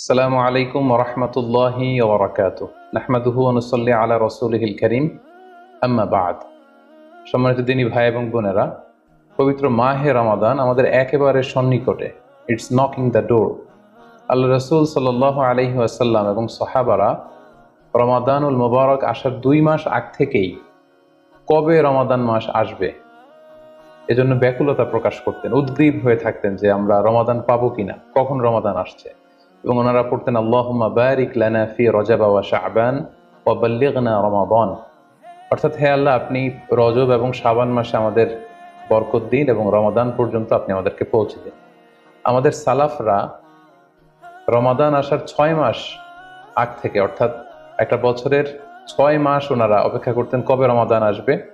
আসসালামু আলাইকুম রহমতুল্লাহি ওবরাকাত নাহমাদুহু অনুসল্লি আলা রসুলহিল করিম। আম্মা বাদ। সম্মানিত দিনী ভাই এবং বোনেরা, পবিত্র মাহে রমাদান আমাদের একেবারে সন্নিকটে। ইটস নকিং দ্য ডোর আল্লাহ রসুল সাল আলহি এবং সাহাবারা রমাদানুল মোবারক আসার দুই মাস আগ থেকেই কবে রমাদান মাস আসবে? এজন্য ব্যাকুলতা প্রকাশ করতেন, উদ্গ্রীব হয়ে থাকতেন যে আমরা রমাদান পাবো কিনা, কখন রমাদান আসছে। এবং ওনারা পড়তেন, আল্লাহুম্মা বারিক লানা ফি রজাবা ওয়া শাবান ওয়া বাল্লিগনা রমাদান। অর্থাৎ, হে আল্লাহ, আপনি রজব এবং শাবান মাসে আমাদের বরকত দিন এবং রমাদান পর্যন্ত আপনি আমাদেরকে পৌঁছে দিন। আমাদের সালাফরা রমাদান আসার ছয় মাস আগ থেকে, অর্থাৎ একটা বছরের ছয় মাস ওনারা অপেক্ষা করতেন কবে রমাদান আসবে।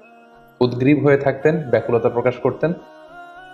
উদ্গ্রীব হয়ে থাকতেন, ব্যাকুলতা প্রকাশ করতেন।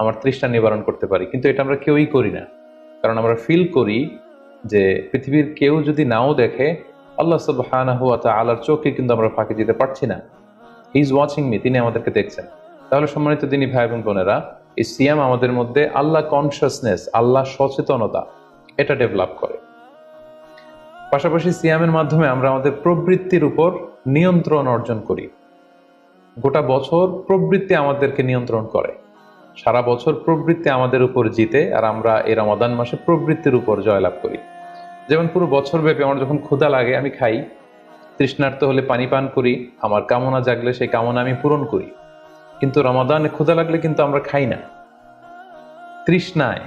আমার তৃষ্ণা নিবারণ করতে পারি। কিন্তু এটা আমরা কেউই করি না। কারণ আমরা ফিল করি যে পৃথিবীর কেউ যদি নাও দেখে, আল্লাহ সুবহানাহু ওয়া তাআলার চোখে কিন্তু আমরা ফাঁকি দিতে পারছি না। হি ইজ ওয়াচিং মি তিনি আমাদেরকে দেখছেন। তাহলে সম্মানিত দিনী ভাই এবং বোনেরা, এই সিয়াম আমাদের মধ্যে আল্লাহ কনসিয়াসনেস আল্লাহ সচেতনতা, এটা ডেভেলপ করে। পাশাপাশি সিয়ামের মাধ্যমে আমরা আমাদের প্রবৃত্তির উপর নিয়ন্ত্রণ অর্জন করি। গোটা বছর প্রবৃত্তি আমাদেরকে নিয়ন্ত্রণ করে। সারা বছর প্রবৃত্তি আমাদের উপর জিতে আর আমরা এই রমাদান মাসে প্রবৃত্তির উপর জয়লাভ করি। যেমন পুরো বছর ব্যাপী আমার যখন ক্ষুধা লাগে, আমি খাই, তৃষ্ণার্ত হলে পানি পান করি, আমার কামনা জাগলে সেই কামনা আমি পূরণ করি। কিন্তু রমাদানে ক্ষুধা লাগলে কিন্তু আমরা খাই না। তৃষ্ণায়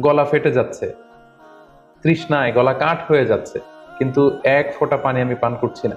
গলা ফেটে যাচ্ছে, তৃষ্ণায় গলা কাঠ হয়ে যাচ্ছে, কিন্তু এক ফোঁটা পানি আমি পান করছি না।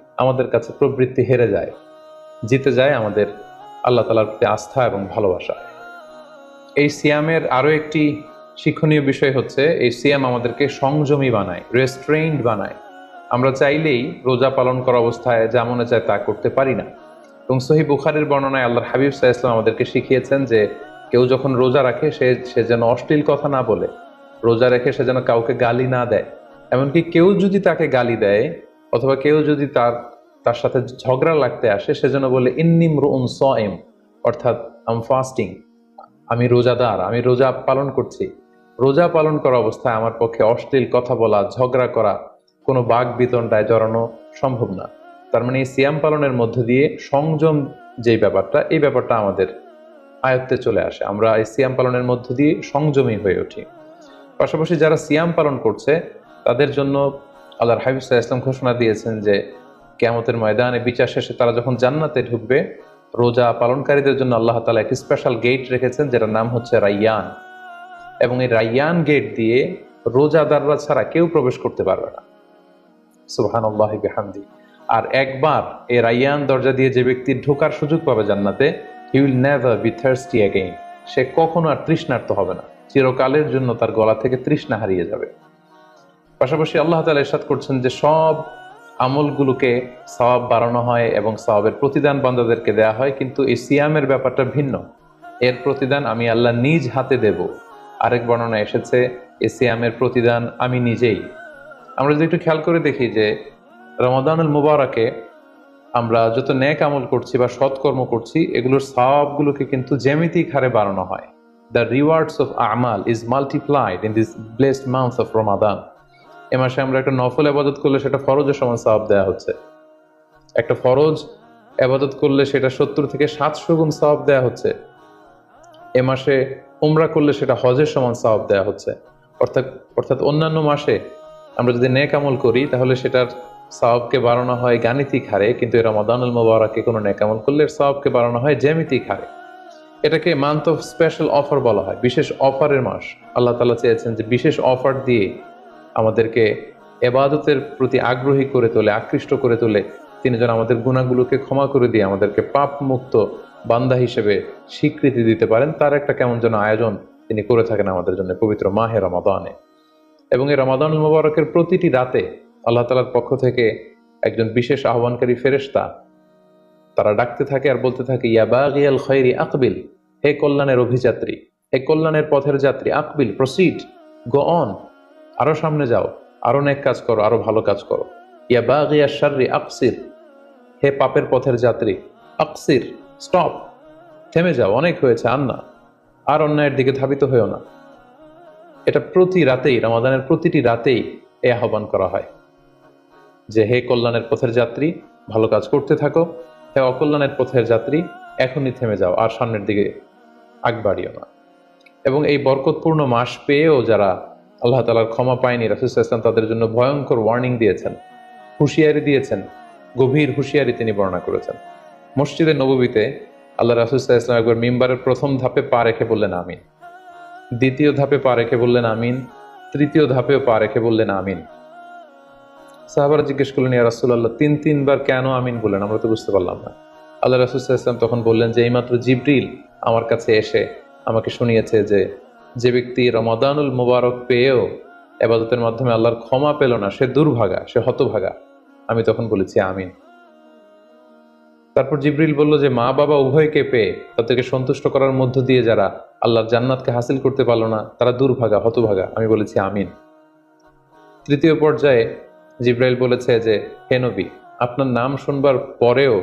আমাদের কাছে প্রবৃত্তি হেরে যায়। জিতে যায় আমাদের আল্লাহ তালার প্রতি আস্থা এবং ভালোবাসা। এই সিয়ামের আরও একটি শিক্ষণীয় বিষয় হচ্ছে, এই সিয়াম আমাদেরকে সংযমী বানায় রেস্ট্রেইনড বানায়। আমরা চাইলেই রোজা পালন করা অবস্থায় যা মনে চায় তা করতে পারি না। এবং সহি বুখারের বর্ণনায় আল্লাহর হাবিব সাহা ইসলাম আমাদেরকে শিখিয়েছেন যে, কেউ যখন রোজা রাখে, সে সে যেন অশ্লীল কথা না বলে। রোজা রেখে সে যেন কাউকে গালি না দেয়। এমনকি কেউ যদি তাকে গালি দেয়, অথবা কেউ যদি তার তার সাথে ঝগড়া লাগতে আসে সেজন্য বলে ইন্নিম রুন সএম অর্থাৎ, আম ফাস্টিং আমি রোজাদার আমি রোজা পালন করছি রোজা পালন করা অবস্থায় আমার পক্ষে অশ্লীল কথা বলা, ঝগড়া করা, কোনো বাঘ বিতণ্ডায় জড়ানো সম্ভব না। তার মানে এই সিয়াম পালনের মধ্য দিয়ে সংযম যেই ব্যাপারটা, এই ব্যাপারটা আমাদের আয়ত্তে চলে আসে। আমরা এই সিয়াম পালনের মধ্য দিয়ে সংযমী হয়ে উঠি। পাশাপাশি যারা সিয়াম পালন করছে, তাদের জন্য আল্লাহর হাবিব ইসলাম ঘোষণা দিয়েছেন যে কেয়ামতের ময়দানে বিচার শেষে তারা যখন জান্নাতে ঢুকবে, রোজা পালনকারীদের জন্য আল্লাহ তালা একটি স্পেশাল গেট রেখেছেন যেটার নাম হচ্ছে রাইয়ান। এবং এই রাইয়ান গেট দিয়ে রোজাদাররা ছাড়া কেউ প্রবেশ করতে পারবে না। সুবহান আল্লাহ বিহামদি। আর একবার এই রাইয়ান দরজা দিয়ে যে ব্যক্তি ঢোকার সুযোগ পাবে জান্নাতে he will never be thirsty again সে কখনো আর তৃষ্ণার্ত হবে না। চিরকালের জন্য তার গলা থেকে তৃষ্ণা হারিয়ে যাবে। পাশাপাশি আল্লাহ তালা ইরশাদ করছেন যে সব আমলগুলোকে সওয়াব বাড়ানো হয় এবং সওয়াবের প্রতিদান বান্দাদেরকে দেয়া হয়, কিন্তু এই সিয়ামের ব্যাপারটা ভিন্ন। এর প্রতিদান আমি আল্লাহ নিজ হাতে দেব। আরেক বর্ণনা এসেছে এই সিয়ামের প্রতিদান আমি নিজেই। আমরা যদি একটু খেয়াল করে দেখি যে রমাদানুল মুবারকে আমরা যত ন্যাক আমল করছি বা সৎকর্ম করছি, এগুলোর সওয়াবগুলোকে কিন্তু জ্যামিতিক হারে বাড়ানো হয়। The rewards of Amal is multiplied in this blessed months of Ramadan এ মাসে আমরা একটা নফল আবাদত করলে সেটা ফরজের সমান সওয়াব দেওয়া হচ্ছে। একটা ফরজ আবাদত করলে সেটা সত্তর থেকে সাতশো গুণ সওয়াব দেওয়া হচ্ছে। এ মাসে উমরা করলে সেটা হজের সমান সওয়াব দেওয়া হচ্ছে। অর্থাৎ অর্থাৎ অন্যান্য মাসে আমরা যদি নেক আমল করি, তাহলে সেটার সওয়াবকে বাড়ানো হয় গাণিতিক হারে, কিন্তু এরা মদানুল মোবারকে কোনো নেক আমল করলে সওয়াবকে বাড়ানো হয় জ্যামিতিক হারে। এটাকে মান্থ অফ স্পেশাল অফার বলা হয়, বিশেষ অফারের মাস। আল্লাহ তালা চেয়েছেন যে বিশেষ অফার দিয়ে আমাদেরকে এবাদতের প্রতি আগ্রহী করে তোলে, আকৃষ্ট করে তোলে। তিনি যেন আমাদের গুণাগুলোকে ক্ষমা করে দিয়ে আমাদেরকে পাপ মুক্ত বান্দা হিসেবে স্বীকৃতি দিতে পারেন, তার একটা কেমন যেন আয়োজন তিনি করে থাকেন আমাদের জন্য পবিত্র মাহে রমাদানে। এবং এই রমাদান মুবারকের প্রতিটি রাতে আল্লাহ তালার পক্ষ থেকে একজন বিশেষ আহ্বানকারী ফেরেশতা, তারা ডাকতে থাকে আর বলতে থাকে ইয়াবাগিয়াল খৈরি আকবিল, হে কল্যাণের অভিযাত্রী, হে কল্যাণের পথের যাত্রী, আকবিল, প্রসিড, গো অন। আরও সামনে যাও, আরও নেক কাজ করো, আরও ভালো কাজ করো। ইয়া বাগিয়া শাররি আকসির। হে পাপের পথের যাত্রী, আকসির, স্টপ। থেমে যাও, অনেক হয়েছে আর আর অন্যায়ের দিকে ধাবিত হয়েও না। এটা প্রতি রাতেই, রমাদানের প্রতিটি রাতেই এ আহ্বান করা হয়। যে হে কল্যাণের পথের যাত্রী, ভালো কাজ করতে থাকো। হে অকল্যাণের পথের যাত্রী, এখনই থেমে যাও, আর সামনের দিকে আগ বাড়িও না। এবং এই বরকতপূর্ণ মাস পেয়েও যারা আল্লাহ তালার ক্ষমা পায়নি, রাসুল ইসলাম তাদের জন্য ভয়ঙ্কর ওয়ার্নিং দিয়েছেন, হুঁশিয়ারি দিয়েছেন, গভীর হুঁশিয়ারি তিনি বর্ণনা করেছেন। মসজিদের নবীতে আল্লাহ রাসুল্লাহ ইসলাম একবার মিম্বারের প্রথম ধাপে পা রেখে বললেন, আমিন। দ্বিতীয় ধাপে পা রেখে বললেন, আমিন। তৃতীয় ধাপেও পা রেখে বললেন, আমিন। সাহাবারা জিজ্ঞেস করলেন, ইয়া রাসুল্লাহ তিন, তিনবার কেন আমিন বললেন? আমরা তো বুঝতে পারলাম না। আল্লাহ রাসুল্লাহ ইসলাম তখন বললেন যে এইমাত্র জিব্রিল আমার কাছে এসে আমাকে শুনিয়েছে যে যে ব্যক্তি রমাদানুল মুবারক পেয়েও এবাদতের মাধ্যমে আল্লাহর ক্ষমা পেল না, সে দুর্ভাগা, সে হতভাগা। আমি তখন বলেছি, আমিন। তারপর জিব্রিল বলল যে, মা বাবা উভয়কে পেয়ে তাদেরকে সন্তুষ্ট করার মধ্য দিয়ে যারা আল্লাহর জান্নাতকে হাসিল করতে পারল না, তারা দুর্ভাগা, হতভাগা। আমি বলেছি, আমিন। তৃতীয় পর্যায়ে জিব্রাইল বলেছে যে হেনবি আপনার নাম শুনবার পরেও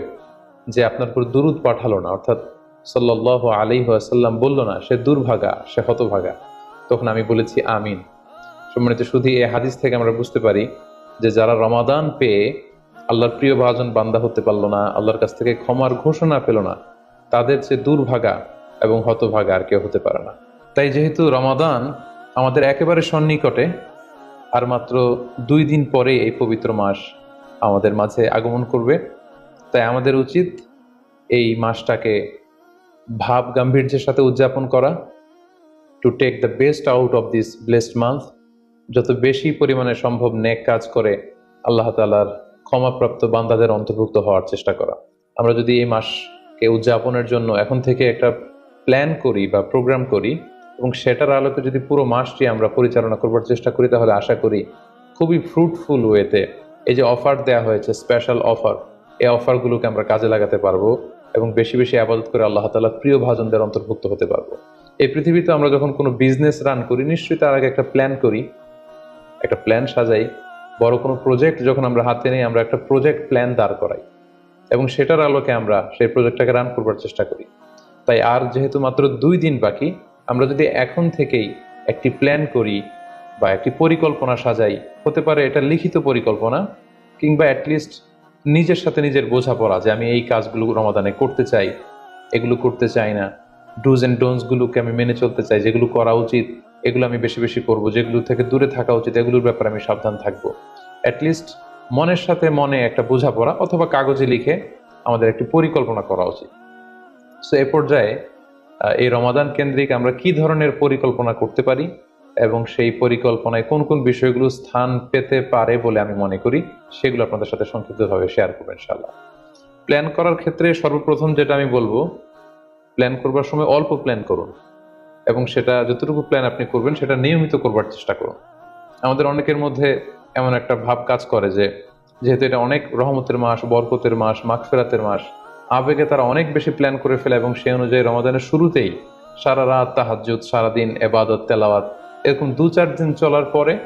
যে আপনার উপর দুরুদ পাঠালো না, অর্থাৎ সাল্লাহ আলী আসাল্লাম বলল না, সে দুর্ভাগা, সে হতভাগা। তখন আমি বলেছি, আমিন। সম্মানিত শুধু এই হাদিস থেকে আমরা বুঝতে পারি যে যারা রমাদান পেয়ে আল্লাহর প্রিয় ভাজন বান্দা হতে পারল না, আল্লাহর কাছ থেকে ক্ষমার ঘোষণা পেল না, তাদের যে দুর্ভাগা এবং হতভাগা আর কেউ হতে পারে না। তাই যেহেতু রমাদান আমাদের একেবারে সন্নিকটে, আর মাত্র দুই দিন পরে এই পবিত্র মাস আমাদের মাঝে আগমন করবে, তাই আমাদের উচিত এই মাসটাকে ভাব গাম্ভীর্যের সাথে উদযাপন করা to take the best out of this blessed month যত বেশি পরিমাণে সম্ভব নেক কাজ করে আল্লাহ তালার ক্ষমাপ্রাপ্ত বান্দাদের অন্তর্ভুক্ত হওয়ার চেষ্টা করা। আমরা যদি এই মাসকে উদযাপনের জন্য এখন থেকে একটা প্ল্যান করি বা প্রোগ্রাম করি, এবং সেটার আলোকে যদি পুরো মাসটি আমরা পরিচালনা করবার চেষ্টা করি, তাহলে আশা করি খুবই ফ্রুটফুল ওয়েতে এই যে অফার দেওয়া হয়েছে স্পেশাল অফার এই অফারগুলোকে আমরা কাজে লাগাতে পারব। এবং বেশি বেশি আবাদত করে আল্লাহ তালা প্রিয় ভাজনদের অন্তর্ভুক্ত হতে পারব। এই পৃথিবীতে আমরা যখন কোনো বিজনেস রান করি, নিশ্চয়ই তার আগে একটা প্ল্যান করি, একটা প্ল্যান সাজাই, বড় কোনো প্রজেক্ট যখন আমরা হাতে নিই, আমরা একটা প্রজেক্ট প্ল্যান দাঁড় করাই এবং সেটার আলোকে আমরা সেই প্রজেক্টটাকে রান করবার চেষ্টা করি। তাই আর যেহেতু মাত্র দুই দিন বাকি, আমরা যদি এখন থেকেই একটি প্ল্যান করি বা একটি পরিকল্পনা সাজাই, হতে পারে এটা লিখিত পরিকল্পনা কিংবা অ্যাটলিস্ট নিজের সাথে নিজের বোঝাপড়া যে আমি এই কাজগুলো রমাদানে করতে চাই, এগুলো করতে চাই না। ডুজ অ্যান্ড ডোনসগুলোকে আমি মেনে চলতে চাই, যেগুলো করা উচিত, এগুলো আমি বেশি বেশি করব, যেগুলো থেকে দূরে থাকা উচিত, এগুলোর ব্যাপারে আমি সাবধান থাকব। অ্যাটলিস্ট মনের সাথে মনে একটা বোঝাপড়া অথবা কাগজে লিখে আমাদের একটি পরিকল্পনা করা উচিত। সো এ পর্যায়ে এই রমাদান কেন্দ্রিক আমরা কি ধরনের পরিকল্পনা করতে পারি? এবং সেই পরিকল্পনায় কোন কোন বিষয়গুলো স্থান পেতে পারে বলে আমি মনে করি, সেগুলো আপনাদের সাথে সংক্ষিপ্তভাবে শেয়ার করব ইনশাল্লাহ প্ল্যান করার ক্ষেত্রে সর্বপ্রথম যেটা আমি বলব প্ল্যান করবার সময় অল্প প্ল্যান করুন এবং সেটা যতটুকু প্ল্যান আপনি করবেন, সেটা নিয়মিত করবার চেষ্টা করুন। আমাদের অনেকের মধ্যে এমন একটা ভাব কাজ করে যে, যেহেতু এটা অনেক রহমতের মাস, বরকতের মাস, মাগফেরাতের মাস, আবেগে তারা অনেক বেশি প্ল্যান করে ফেলে এবং সেই অনুযায়ী রমাদানের শুরুতেই সারা রাত তাহাজুদ সারাদিন এবাদত, তেলাওয়াত এরকম দু চার দিন চলার পরে,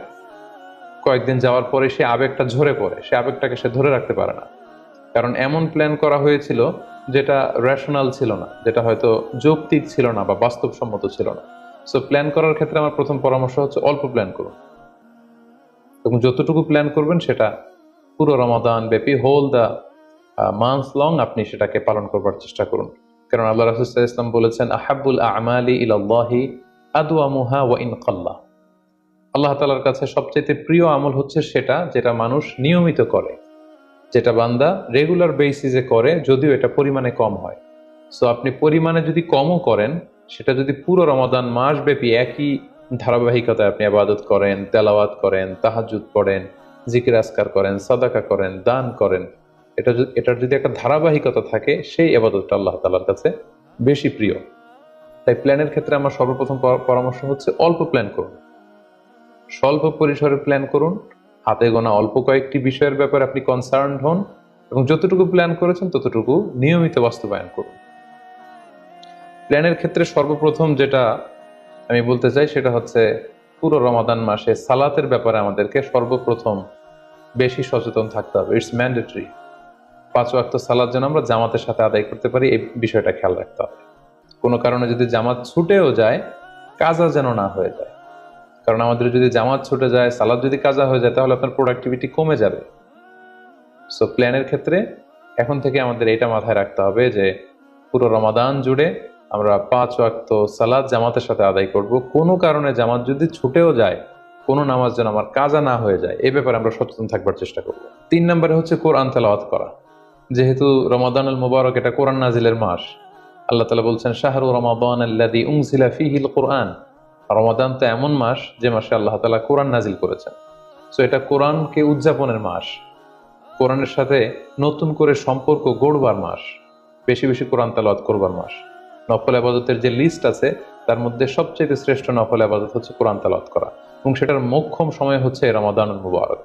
কয়েকদিন যাওয়ার পরে সে আবেগটা ঝরে পড়ে। সে আবেগটাকে সে ধরে রাখতে পারে না। কারণ এমন প্ল্যান করা হয়েছিল যেটা রেশনাল ছিল না, যেটা হয়তো যৌক্তিক ছিল না বা বাস্তবসম্মত ছিল না। সো প্ল্যান করার ক্ষেত্রে আমার প্রথম পরামর্শ হচ্ছে অল্প প্ল্যান করুন। এবং যতটুকু প্ল্যান করবেন সেটা পুরো রমাদান ব্যাপী হোল দ্য মান্থ লং আপনি সেটাকে পালন করবার চেষ্টা করুন। কারণ আল্লাহ রাসুল ইসলাম বলেছেন আহাবুল আমালি ইলাল্লাহি আদুয়ামুহা ওয়া ইন কাল্লা। আল্লাহ তালার কাছে সবচেয়ে প্রিয় আমল হচ্ছে সেটা যেটা মানুষ নিয়মিত করে। যেটা বান্দা রেগুলার বেসিসে করে যদিও এটা পরিমাণে কম হয়। সো আপনি পরিমাণে যদি কমও করেন, সেটা যদি পুরো রমাদান মাস ব্যাপী একই ধারাবাহিকতায় আপনি আবাদত করেন, তেলাওয়াত করেন তাহাজুদ পড়েন, জিকির আসকার করেন, সাদাকা করেন, দান করেন, এটা এটার যদি একটা ধারাবাহিকতা থাকে, সেই আবাদতটা আল্লাহ তালার কাছে বেশি প্রিয়। তাই প্ল্যানের ক্ষেত্রে আমার সর্বপ্রথম পরামর্শ হচ্ছে অল্প প্ল্যান করুন। স্বল্প পরিসরে প্ল্যান করুন। হাতে গোনা অল্প কয়েকটি বিষয়ের ব্যাপারে আপনি কনসার্ন হন এবং যতটুকু প্ল্যান করেছেন ততটুকু নিয়মিত বাস্তবায়ন করুন। প্ল্যানের ক্ষেত্রে সর্বপ্রথম যেটা আমি বলতে চাই সেটা হচ্ছে পুরো রমাদান মাসে সালাতের ব্যাপারে আমাদেরকে সর্বপ্রথম বেশি সচেতন থাকতে হবে। ইটস ম্যান্ডেটরি পাঁচ ওয়াক্ত সালাদ যেন আমরা জামাতের সাথে আদায় করতে পারি, এই বিষয়টা খেয়াল রাখতে হবে। কোনো কারণে যদি জামাত ছুটেও যায়, কাজা যেন না হয়ে যায়। কারণ আমাদের যদি জামাত ছুটে যায়, সালাদ যদি কাজা হয়ে যায়, তাহলে আপনার প্রোডাক্টিভিটি কমে যাবে। সো প্ল্যানের ক্ষেত্রে এখন থেকে আমাদের এটা মাথায় রাখতে হবে যে, পুরো রমাদান জুড়ে আমরা পাঁচ ওয়াক্ত সালাদ জামাতের সাথে আদায় করব। কোনো কারণে জামাত যদি ছুটেও যায়, কোনো নামাজ যেন আমার কাজা না হয়ে যায়, এ ব্যাপারে আমরা সচেতন থাকবার চেষ্টা করব। তিন নম্বরে হচ্ছে কোরআন তেলাওয়াত করা। যেহেতু রমাদান আল মুবারক এটা কোরআন নাজিলের মাস আল্লাহ তালা বলছেন, শাহরু ফিহিল কোরআন রমাদান তো এমন মাস যে মাসে আল্লাহ তালা কোরআন নাজিল করেছেন। সো এটা কোরআনকে উদযাপনের মাস। কোরআনের সাথে নতুন করে সম্পর্ক গড়বার মাস। বেশি বেশি কোরআন তালাওয়াত করবার মাস। নফল আবাদতের যে লিস্ট আছে, তার মধ্যে সবচেয়ে শ্রেষ্ঠ নফল আবাদত হচ্ছে কোরআন তালাওয়াত করা। এবং সেটার মোক্ষম সময় হচ্ছে রমাদান মুবারক।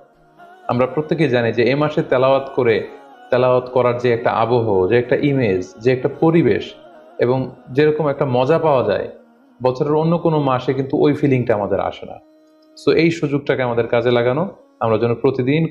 আমরা প্রত্যেকেই জানি যে এ মাসে তেলাওয়াত করে, তেলাওয়াত করার যে একটা আবহ, যে একটা ইমেজ যে একটা পরিবেশ এবং যেরকম একটা মজা পাওয়া যায়, বছরের অন্য কোনো মাসে কিন্তু ওই ফিলিংটা আমাদের আসে না। সো এই সুযোগটাকে আমাদের কাজে লাগানো, আমরা যেন প্রতিদিন